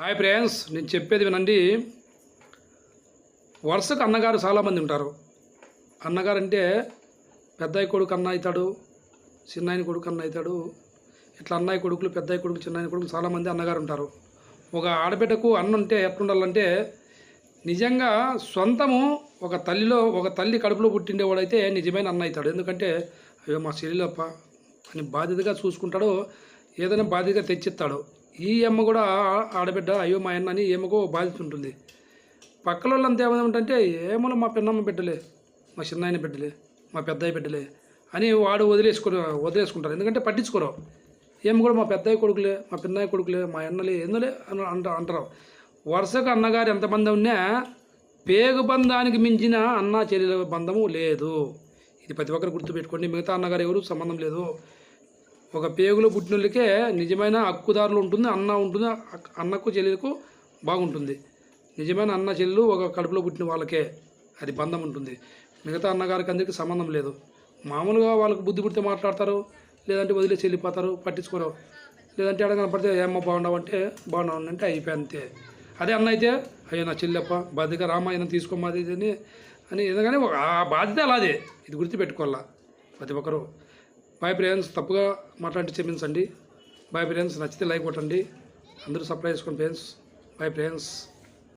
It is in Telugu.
హాయ్ ఫ్రెండ్స్ నేను చెప్పేది వినండి. వరుసకు అన్నగారు చాలామంది ఉంటారు. అన్నగారు అంటే పెద్దయ్య కొడుకు అన్న అవుతాడు చిన్నాయన కొడుకు అన్న అవుతాడు. ఇట్లా అన్నయ్య కొడుకులు పెద్దయ్య కొడుకు చిన్నాయన కొడుకు చాలామంది అన్నగారు ఉంటారు. ఒక ఆడబిడ్డకు అన్న ఉంటే ఎట్లుండాలంటే నిజంగా సొంతము ఒక తల్లిలో ఒక తల్లి కడుపులో పుట్టిండేవాడైతే నిజమైన అన్న అవుతాడు. ఎందుకంటే అయ్యో మా చెల్లెలప్ప అని బాధ్యతగా చూసుకుంటాడు ఏదైనా బాధ్యతగా తెచ్చిస్తాడు. ఈ అమ్మ కూడా ఆడబిడ్డ అయ్యో మా అన్న అని ఏమకో బాధ్యత ఉంటుంది పక్కల వాళ్ళంతా ఏమంటే ఏమో మా పిన్నమ్మ బిడ్డలే మా చిన్నాయన బిడ్డలే మా పెద్దయ్య బిడ్డలే అని వాడు వదిలేసుకుని వదిలేసుకుంటారు. ఎందుకంటే పట్టించుకోరు. ఏం కూడా మా పెద్దయ్య కొడుకులే మా పిన్నయ్య కొడుకులే మా అన్నలే ఎందులే అని అంట అంటారు. వరుసకు అన్నగారు ఎంతమంది ఉన్నా పేగు బంధానికి మించిన అన్న చెల్లెల బంధము లేదు. ఇది ప్రతి ఒక్కరు గుర్తుపెట్టుకోండి. మిగతా అన్నగారు ఎవరు సంబంధం లేదు. ఒక పేగులో పుట్టినోళ్ళకే నిజమైన హక్కుదారులు ఉంటుంది అన్న ఉంటుంది అన్నకు చెల్లెలకు బాగుంటుంది. నిజమైన అన్న చెల్లెలు ఒక కడుపులో పుట్టిన వాళ్ళకే అది బంధం ఉంటుంది. మిగతా అన్నగారికి అందరికీ సంబంధం లేదు. మామూలుగా వాళ్ళకు బుద్ధి పుడితే మాట్లాడతారు లేదంటే వదిలేసి వెళ్ళిపోతారు పట్టించుకోరు. లేదంటే ఎక్కడ కనపడితే ఏమో బాగున్నావు? అంటే బాగున్నావు అంటే అయిపోయి అంతే. అదే అన్న అయితే అయ్యో నా చెల్లెప్ప బాధ్యత రామాయణం తీసుకోమాది ఇది అని అని ఎందుకని ఆ బాధ్యత అలాగే ఇది గుర్తుపెట్టుకోవాలా ప్రతి ఒక్కరు. బాయ్ ఫ్రెండ్స్ తప్పుగా మాట్లాడి చెప్పించండి బాయ్ ఫ్రెండ్స్ నచ్చితే లైక్ కొట్టండి. అందరూ సప్లై చేసుకోండి ఫ్రెండ్స్. Bye friends